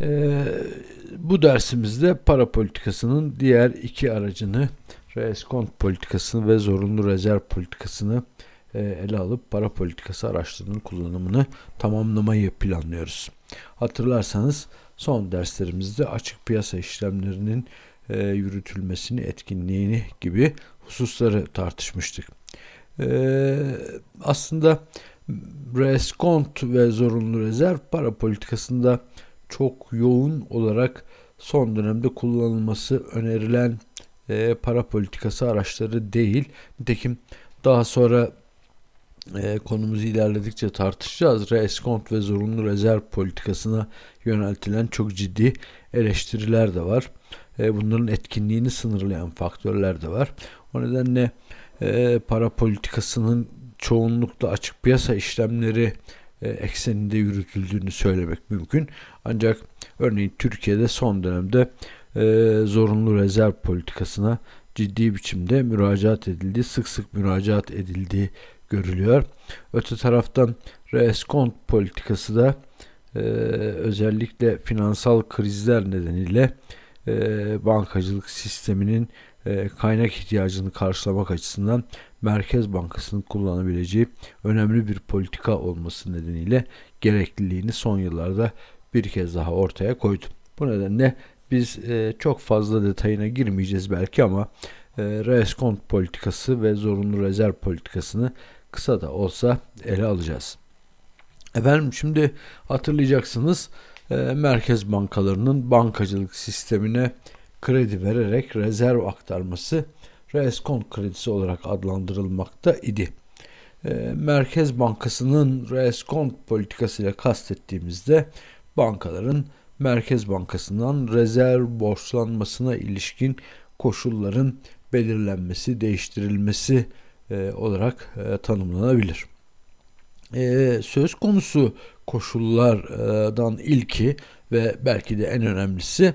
Ee, bu dersimizde para politikasının diğer iki aracını, reskont politikasını ve zorunlu rezerv politikasını e, ele alıp para politikası araçlarının kullanımını tamamlamayı planlıyoruz. Hatırlarsanız son derslerimizde açık piyasa işlemlerinin e, yürütülmesini, etkinliğini gibi hususları tartışmıştık. E, aslında reskont ve zorunlu rezerv para politikasında çok yoğun olarak son dönemde kullanılması önerilen e, para politikası araçları değil. Nitekim daha sonra e, konumuzu ilerledikçe tartışacağız. Reskont ve zorunlu rezerv politikasına yöneltilen çok ciddi eleştiriler de var. E, bunların etkinliğini sınırlayan faktörler de var. O nedenle e, para politikasının çoğunlukla açık piyasa işlemleri ekseninde yürütüldüğünü söylemek mümkün. Ancak örneğin Türkiye'de son dönemde e, zorunlu rezerv politikasına ciddi biçimde müracaat edildi, sık sık müracaat edildiği görülüyor. Öte taraftan reskont politikası da e, özellikle finansal krizler nedeniyle e, bankacılık sisteminin e, kaynak ihtiyacını karşılamak açısından Merkez Bankası'nın kullanabileceği önemli bir politika olması nedeniyle gerekliliğini son yıllarda bir kez daha ortaya koydu. Bu nedenle biz e, çok fazla detayına girmeyeceğiz belki ama e, reskont politikası ve zorunlu rezerv politikasını kısa da olsa ele alacağız. Efendim şimdi hatırlayacaksınız merkez bankalarının bankacılık sistemine kredi vererek rezerv aktarması reskont kredisi olarak adlandırılmakta idi. E, Merkez Bankası'nın reskont politikasıyla kastettiğimizde bankaların Merkez Bankası'ndan rezerv borçlanmasına ilişkin koşulların belirlenmesi, değiştirilmesi e, olarak e, tanımlanabilir. E, söz konusu koşullardan ilki ve belki de en önemlisi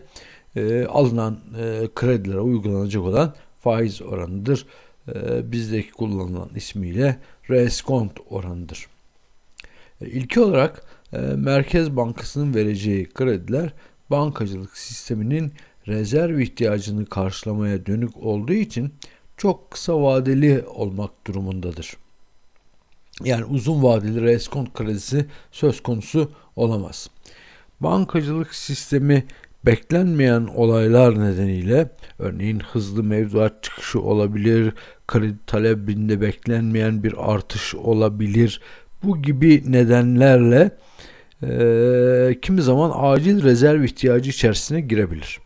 e, alınan e, kredilere uygulanacak olan faiz oranıdır. E, bizdeki kullanılan ismiyle reskont oranıdır. E, ilki olarak e, Merkez Bankası'nın vereceği krediler bankacılık sisteminin rezerv ihtiyacını karşılamaya dönük olduğu için çok kısa vadeli olmak durumundadır. Yani uzun vadeli reskont kredisi söz konusu olamaz. Bankacılık sistemi beklenmeyen olaylar nedeniyle örneğin hızlı mevduat çıkışı olabilir, kredi talebinde beklenmeyen bir artış olabilir. Bu gibi nedenlerle e, kimi zaman acil rezerv ihtiyacı içerisine girebilir.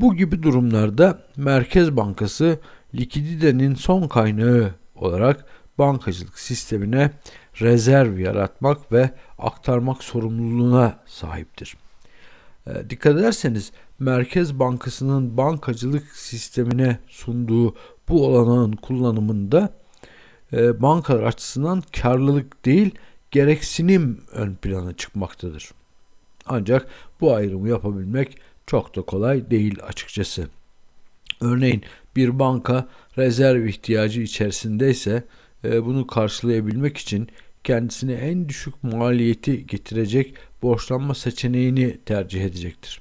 Bu gibi durumlarda Merkez Bankası likiditenin son kaynağı olarak bankacılık sistemine rezerv yaratmak ve aktarmak sorumluluğuna sahiptir. E, dikkat ederseniz Merkez Bankası'nın bankacılık sistemine sunduğu bu olanağın kullanımında e, bankalar açısından karlılık değil gereksinim ön plana çıkmaktadır. Ancak bu ayrımı yapabilmek çok da kolay değil açıkçası. Örneğin bir banka rezerv ihtiyacı içerisindeyse e, bunu karşılayabilmek için kendisine en düşük maliyeti getirecek borçlanma seçeneğini tercih edecektir.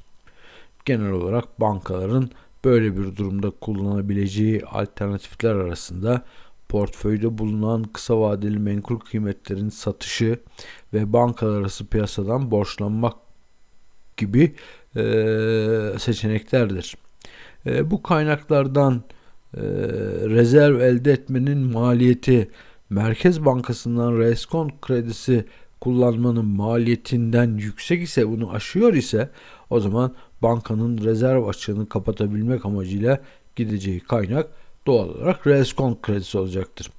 Genel olarak bankaların böyle bir durumda kullanabileceği alternatifler arasında portföyde bulunan kısa vadeli menkul kıymetlerin satışı ve bankalar arası piyasadan borçlanmak gibi e, seçeneklerdir. E, bu kaynaklardan e, rezerv elde etmenin maliyeti Merkez Bankası'ndan reskont kredisi kullanmanın maliyetinden yüksek ise bunu aşıyor ise o zaman bankanın rezerv açığını kapatabilmek amacıyla gideceği kaynak doğal olarak reskont kredisi olacaktır.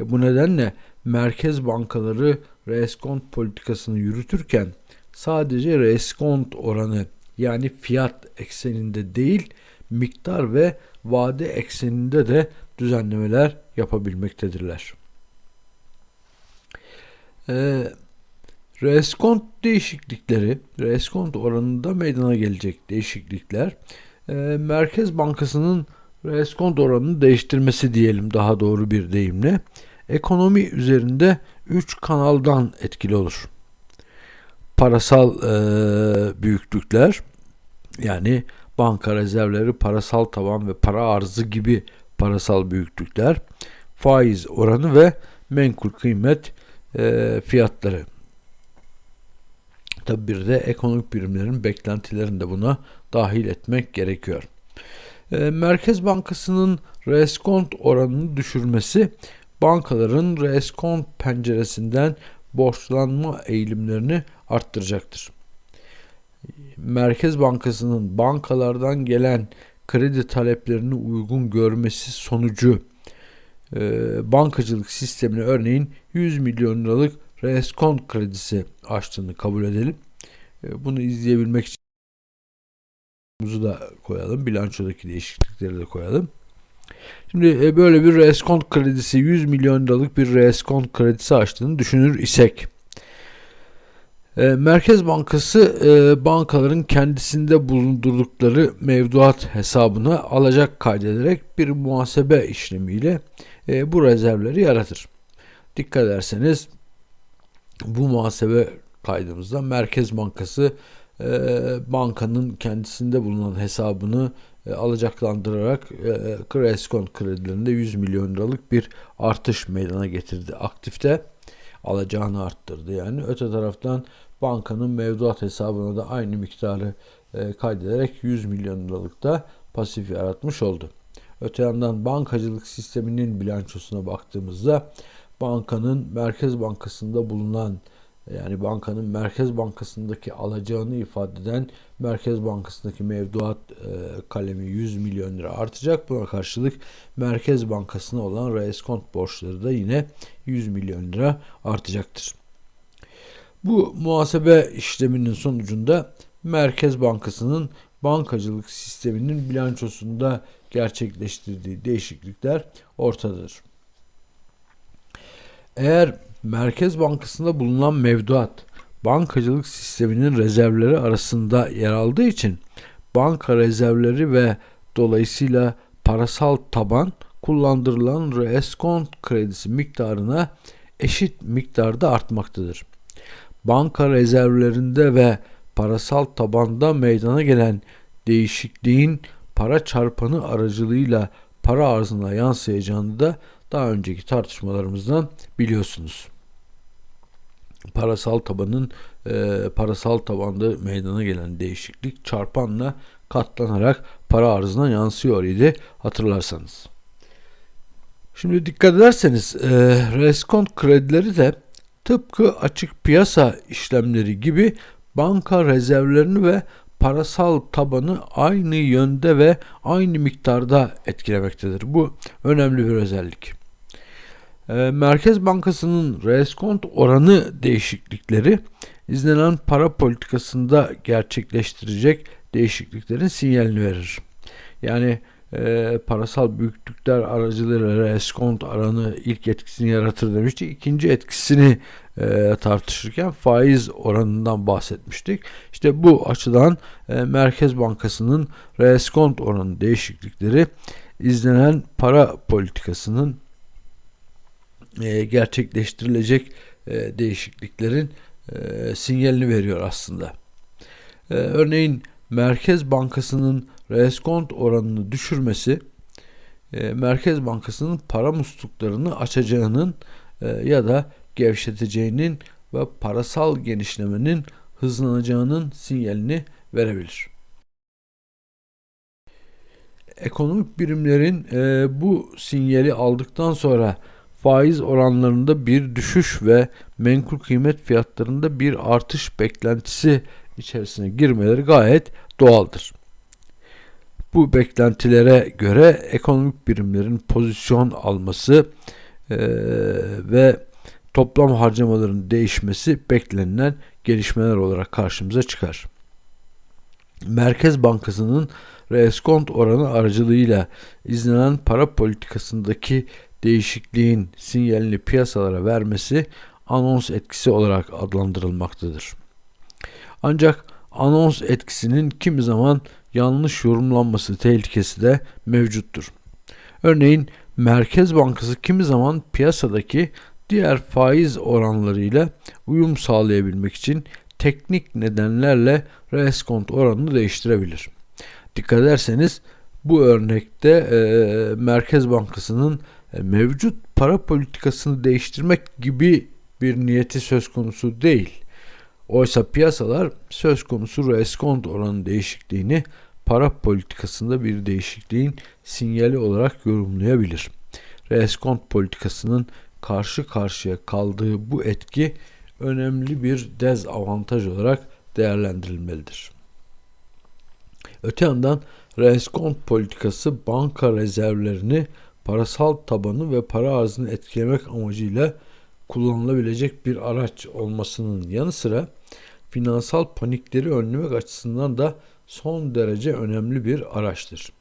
E bu nedenle merkez bankaları reskont politikasını yürütürken sadece reskont oranı yani fiyat ekseninde değil miktar ve vade ekseninde de düzenlemeler yapabilmektedirler. Ee, reskont değişiklikleri, reskont oranında meydana gelecek değişiklikler, e, Merkez Bankası'nın reskont oranını değiştirmesi diyelim daha doğru bir deyimle, ekonomi üzerinde 3 kanaldan etkili olur. parasal e, büyüklükler yani banka rezervleri, parasal taban ve para arzı gibi parasal büyüklükler, faiz oranı ve menkul kıymet e, fiyatları. Tabi bir de ekonomik birimlerin beklentilerini de buna dahil etmek gerekiyor. E, Merkez Bankası'nın reskont oranını düşürmesi bankaların reskont penceresinden borçlanma eğilimlerini arttıracaktır. Merkez Bankası'nın bankalardan gelen kredi taleplerini uygun görmesi sonucu e, bankacılık sistemine örneğin 100 milyon liralık reskont kredisi açtığını kabul edelim. E, bunu izleyebilmek için buzu da koyalım. Bilançodaki değişiklikleri de koyalım. Şimdi e, böyle bir reskont kredisi 100 milyon liralık bir reskont kredisi açtığını düşünür isek e, Merkez Bankası bankaların kendisinde bulundurdukları mevduat hesabına alacak kaydederek bir muhasebe işlemiyle bu rezervleri yaratır. Dikkat ederseniz bu muhasebe kaydımızda Merkez Bankası bankanın kendisinde bulunan hesabını e, alacaklandırarak e, Creskon kredilerinde 100 milyon liralık bir artış meydana getirdi. Aktifte alacağını arttırdı. Yani öte taraftan bankanın mevduat hesabına da aynı miktarı e, kaydederek 100 milyon liralık da pasif yaratmış oldu. Öte yandan bankacılık sisteminin bilançosuna baktığımızda bankanın Merkez Bankası'nda bulunan yani bankanın Merkez Bankası'ndaki alacağını ifade eden Merkez Bankası'ndaki mevduat e, kalemi 100 milyon lira artacak. Buna karşılık Merkez Bankası'na olan reskont borçları da yine 100 milyon lira artacaktır. Bu muhasebe işleminin sonucunda Merkez Bankası'nın bankacılık sisteminin bilançosunda gerçekleştirdiği değişiklikler ortadadır. Eğer Merkez Bankası'nda bulunan mevduat bankacılık sisteminin rezervleri arasında yer aldığı için banka rezervleri ve dolayısıyla parasal taban kullandırılan reskont kredisi miktarına eşit miktarda artmaktadır. Banka rezervlerinde ve parasal tabanda meydana gelen değişikliğin para çarpanı aracılığıyla para arzına yansıyacağını da daha önceki tartışmalarımızdan biliyorsunuz. Parasal tabanın e, parasal tabanda meydana gelen değişiklik çarpanla katlanarak para arzına yansıyor idi hatırlarsanız. Şimdi dikkat ederseniz e, reskont kredileri de tıpkı açık piyasa işlemleri gibi banka rezervlerini ve parasal tabanı aynı yönde ve aynı miktarda etkilemektedir. Bu önemli bir özellik. Ee, Merkez Bankası'nın reskont oranı değişiklikleri izlenen para politikasında gerçekleştirecek değişikliklerin sinyalini verir. Yani e, parasal büyüklükler aracılığıyla reskont oranı ilk etkisini yaratır demişti. İkinci etkisini e, tartışırken faiz oranından bahsetmiştik. İşte bu açıdan e, Merkez Bankası'nın reskont oranı değişiklikleri izlenen para politikasının e, gerçekleştirilecek e, değişikliklerin e, sinyalini veriyor aslında. Örneğin Merkez Bankası'nın reskont oranını düşürmesi Merkez Bankası'nın para musluklarını açacağının ya da gevşeteceğinin ve parasal genişlemenin hızlanacağının sinyalini verebilir. Ekonomik birimlerin bu sinyali aldıktan sonra faiz oranlarında bir düşüş ve menkul kıymet fiyatlarında bir artış beklentisi içerisine girmeleri gayet doğaldır. Bu beklentilere göre ekonomik birimlerin pozisyon alması e, ve toplam harcamaların değişmesi beklenilen gelişmeler olarak karşımıza çıkar. Merkez Bankası'nın reskont oranı aracılığıyla izlenen para politikasındaki değişikliğin sinyalini piyasalara vermesi anons etkisi olarak adlandırılmaktadır. Ancak anons etkisinin kimi zaman yanlış yorumlanması tehlikesi de mevcuttur. Örneğin Merkez Bankası kimi zaman piyasadaki diğer faiz oranlarıyla uyum sağlayabilmek için teknik nedenlerle reskont oranını değiştirebilir. Dikkat ederseniz bu örnekte e, Merkez Bankası'nın mevcut para politikasını değiştirmek gibi bir niyeti söz konusu değil. Oysa piyasalar söz konusu reskont oranı değişikliğini para politikasında bir değişikliğin sinyali olarak yorumlayabilir. Reskont politikasının karşı karşıya kaldığı bu etki önemli bir dezavantaj olarak değerlendirilmelidir. Öte yandan reskont politikası banka rezervlerini parasal tabanı ve para arzını etkilemek amacıyla kullanılabilecek bir araç olmasının yanı sıra finansal panikleri önlemek açısından da son derece önemli bir araçtır.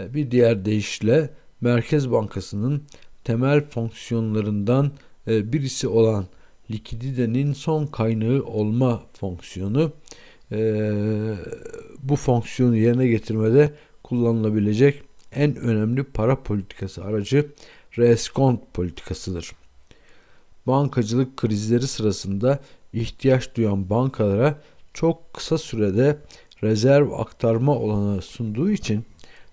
E, bir diğer deyişle Merkez Bankası'nın temel fonksiyonlarından e, birisi olan likiditenin son kaynağı olma fonksiyonu e, bu fonksiyonu yerine getirmede kullanılabilecek en önemli para politikası aracı reskont politikasıdır. Bankacılık krizleri sırasında ihtiyaç duyan bankalara çok kısa sürede rezerv aktarma olanağı sunduğu için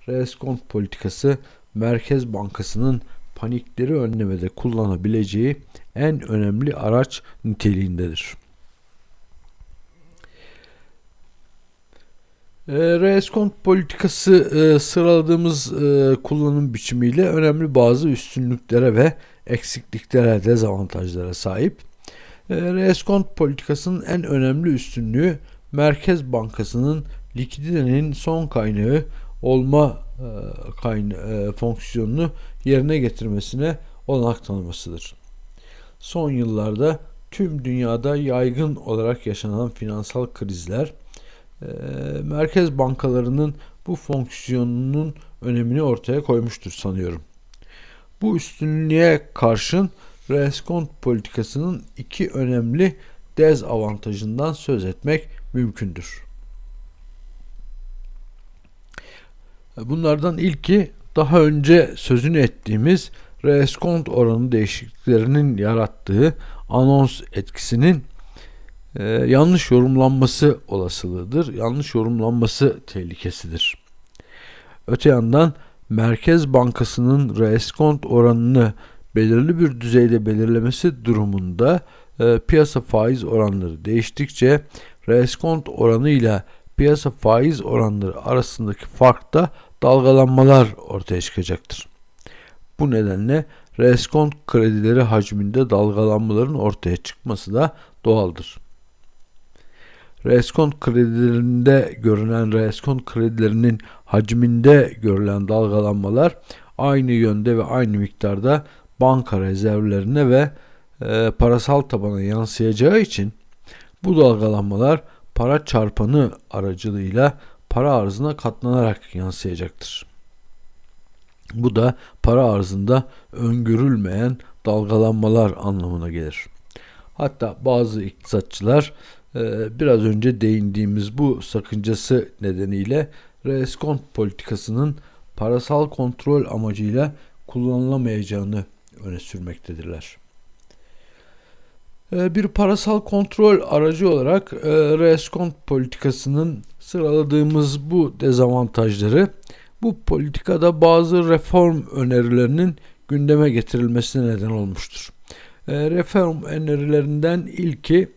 reskont politikası Merkez Bankası'nın panikleri önlemede kullanabileceği en önemli araç niteliğindedir. E, reskont politikası e, sıraladığımız e, kullanım biçimiyle önemli bazı üstünlüklere ve eksikliklere, dezavantajlara sahip. E, reskont politikasının en önemli üstünlüğü Merkez Bankası'nın likiditenin son kaynağı olma e, kaynağı, e, fonksiyonunu yerine getirmesine olanak tanımasıdır. Son yıllarda tüm dünyada yaygın olarak yaşanan finansal krizler e, merkez bankalarının bu fonksiyonunun önemini ortaya koymuştur sanıyorum. Bu üstünlüğe karşın reskont politikasının iki önemli dezavantajından söz etmek mümkündür. Bunlardan ilki daha önce sözünü ettiğimiz reskont oranı değişikliklerinin yarattığı anons etkisinin e, yanlış yorumlanması olasılığıdır. Yanlış yorumlanması tehlikesidir. Öte yandan Merkez Bankası'nın reskont oranını belirli bir düzeyde belirlemesi durumunda e, piyasa faiz oranları değiştikçe reskont oranı ile piyasa faiz oranları arasındaki farkta dalgalanmalar ortaya çıkacaktır. Bu nedenle reskont kredileri hacminde dalgalanmaların ortaya çıkması da doğaldır. Reskont kredilerinde görülen reskont kredilerinin hacminde görülen dalgalanmalar aynı yönde ve aynı miktarda banka rezervlerine ve e, parasal tabana yansıyacağı için bu dalgalanmalar para çarpanı aracılığıyla para arzına katlanarak yansıyacaktır. Bu da para arzında öngörülmeyen dalgalanmalar anlamına gelir. Hatta bazı iktisatçılar biraz önce değindiğimiz bu sakıncası nedeniyle reskont politikasının parasal kontrol amacıyla kullanılamayacağını öne sürmektedirler. E, bir parasal kontrol aracı olarak e, reskont politikasının sıraladığımız bu dezavantajları bu politikada bazı reform önerilerinin gündeme getirilmesine neden olmuştur. E, reform önerilerinden ilki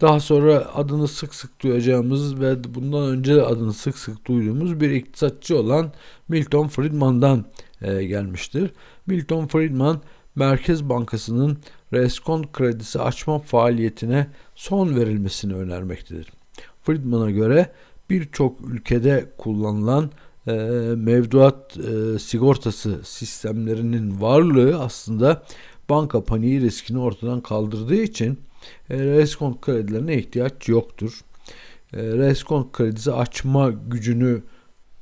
daha sonra adını sık sık duyacağımız ve bundan önce adını sık sık duyduğumuz bir iktisatçı olan Milton Friedman'dan e, gelmiştir. Milton Friedman Merkez Bankası'nın reskont kredisi açma faaliyetine son verilmesini önermektedir. Friedman'a göre birçok ülkede kullanılan e, mevduat e, sigortası sistemlerinin varlığı aslında banka paniği riskini ortadan kaldırdığı için e, reskont kredilerine ihtiyaç yoktur. E, reskont kredisi açma gücünü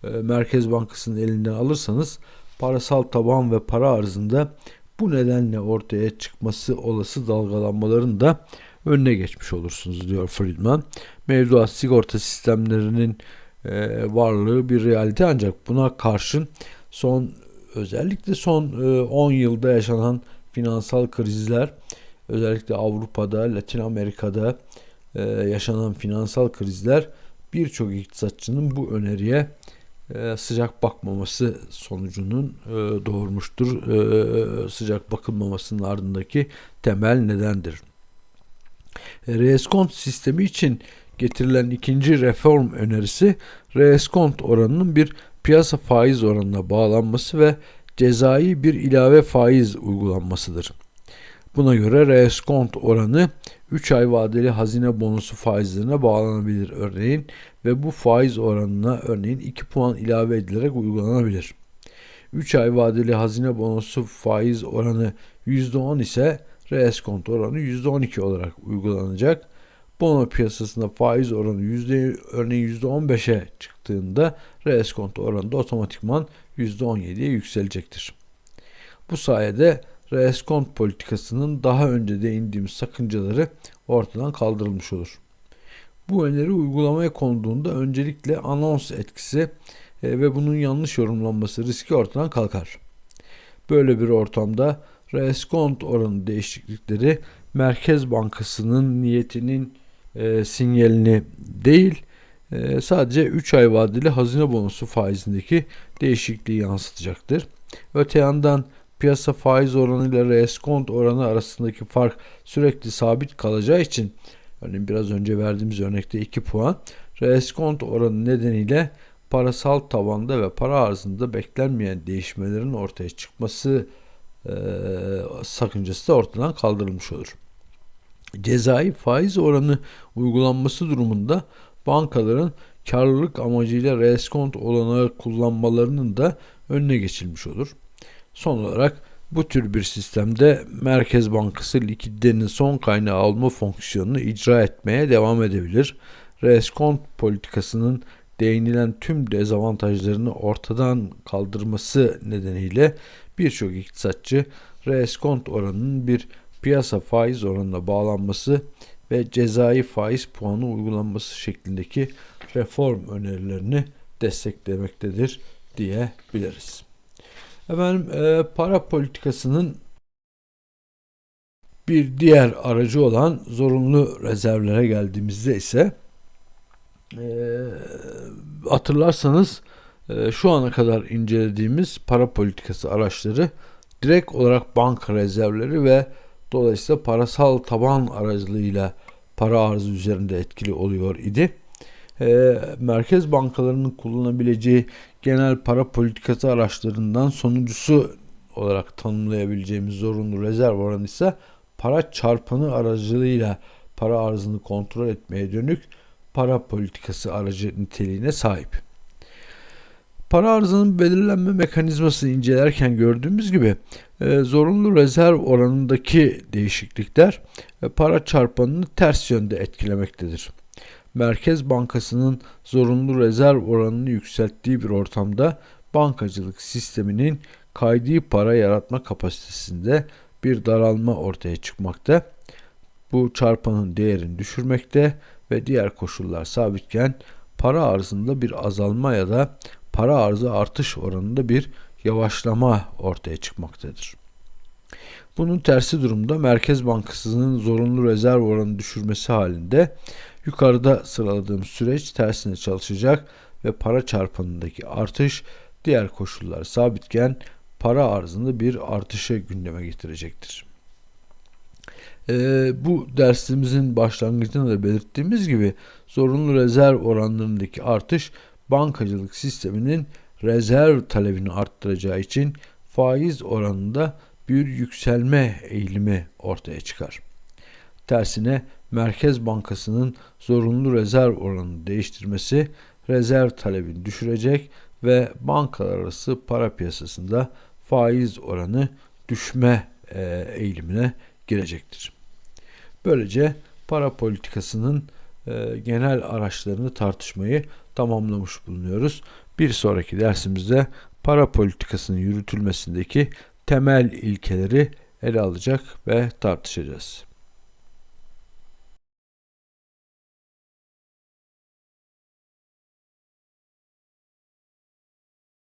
e, Merkez Bankası'nın elinden alırsanız parasal taban ve para arzında bu nedenle ortaya çıkması olası dalgalanmaların da önüne geçmiş olursunuz diyor Friedman. Mevduat sigorta sistemlerinin e, varlığı bir realite ancak buna karşın son özellikle son e, 10 yılda yaşanan finansal krizler özellikle Avrupa'da, Latin Amerika'da e, yaşanan finansal krizler birçok iktisatçının bu öneriye e, sıcak bakmaması sonucunun e, doğurmuştur. E, sıcak bakılmamasının ardındaki temel nedendir. E, Reeskont sistemi için getirilen ikinci reform önerisi reeskont oranının bir piyasa faiz oranına bağlanması ve cezai bir ilave faiz uygulanmasıdır. Buna göre reeskont oranı 3 ay vadeli hazine bonusu faizlerine bağlanabilir örneğin ve bu faiz oranına örneğin 2 puan ilave edilerek uygulanabilir. 3 ay vadeli hazine bonusu faiz oranı %10 ise reeskont oranı %12 olarak uygulanacak. Bono piyasasında faiz oranı yüzde, örneğin %15'e çıktığında reeskont oranı da otomatikman %17'ye yükselecektir. Bu sayede reeskont politikasının daha önce değindiğimiz sakıncaları ortadan kaldırılmış olur. Bu öneri uygulamaya konduğunda öncelikle anons etkisi e, ve bunun yanlış yorumlanması riski ortadan kalkar. Böyle bir ortamda reeskont oranı değişiklikleri Merkez Bankası'nın niyetinin e, sinyalini değil e, sadece 3 ay vadeli hazine bonusu faizindeki değişikliği yansıtacaktır. Öte yandan piyasa faiz oranı ile reskont oranı arasındaki fark sürekli sabit kalacağı için örneğin biraz önce verdiğimiz örnekte 2 puan reskont oranı nedeniyle parasal tabanda ve para arzında beklenmeyen değişmelerin ortaya çıkması e, sakıncası da ortadan kaldırılmış olur. Cezai faiz oranı uygulanması durumunda bankaların karlılık amacıyla reskont olanağı kullanmalarının da önüne geçilmiş olur. Son olarak bu tür bir sistemde Merkez Bankası likiditenin son kaynağı alma fonksiyonunu icra etmeye devam edebilir. Reskont politikasının değinilen tüm dezavantajlarını ortadan kaldırması nedeniyle birçok iktisatçı reskont oranının bir piyasa faiz oranına bağlanması ve cezai faiz puanı uygulanması şeklindeki reform önerilerini desteklemektedir diyebiliriz. Efendim e, para politikasının bir diğer aracı olan zorunlu rezervlere geldiğimizde ise e, hatırlarsanız e, şu ana kadar incelediğimiz para politikası araçları direkt olarak banka rezervleri ve dolayısıyla parasal taban aracılığıyla para arzı üzerinde etkili oluyor idi. E, merkez bankalarının kullanabileceği genel para politikası araçlarından sonuncusu olarak tanımlayabileceğimiz zorunlu rezerv oranı ise para çarpanı aracılığıyla para arzını kontrol etmeye dönük para politikası aracı niteliğine sahip. Para arzının belirlenme mekanizmasını incelerken gördüğümüz gibi e, zorunlu rezerv oranındaki değişiklikler e, para çarpanını ters yönde etkilemektedir. Merkez Bankası'nın zorunlu rezerv oranını yükselttiği bir ortamda bankacılık sisteminin kaydi para yaratma kapasitesinde bir daralma ortaya çıkmakta. Bu çarpanın değerini düşürmekte ve diğer koşullar sabitken para arzında bir azalma ya da para arzı artış oranında bir yavaşlama ortaya çıkmaktadır. Bunun tersi durumda Merkez Bankası'nın zorunlu rezerv oranı düşürmesi halinde yukarıda sıraladığım süreç tersine çalışacak ve para çarpanındaki artış diğer koşullar sabitken para arzında bir artışı gündeme getirecektir. Ee, bu dersimizin başlangıcında da belirttiğimiz gibi zorunlu rezerv oranlarındaki artış bankacılık sisteminin rezerv talebini arttıracağı için faiz oranında bir yükselme eğilimi ortaya çıkar. Tersine Merkez Bankası'nın zorunlu rezerv oranını değiştirmesi rezerv talebini düşürecek ve bankalar arası para piyasasında faiz oranı düşme e, eğilimine girecektir. Böylece para politikasının e, genel araçlarını tartışmayı tamamlamış bulunuyoruz. Bir sonraki dersimizde para politikasının yürütülmesindeki temel ilkeleri ele alacak ve tartışacağız.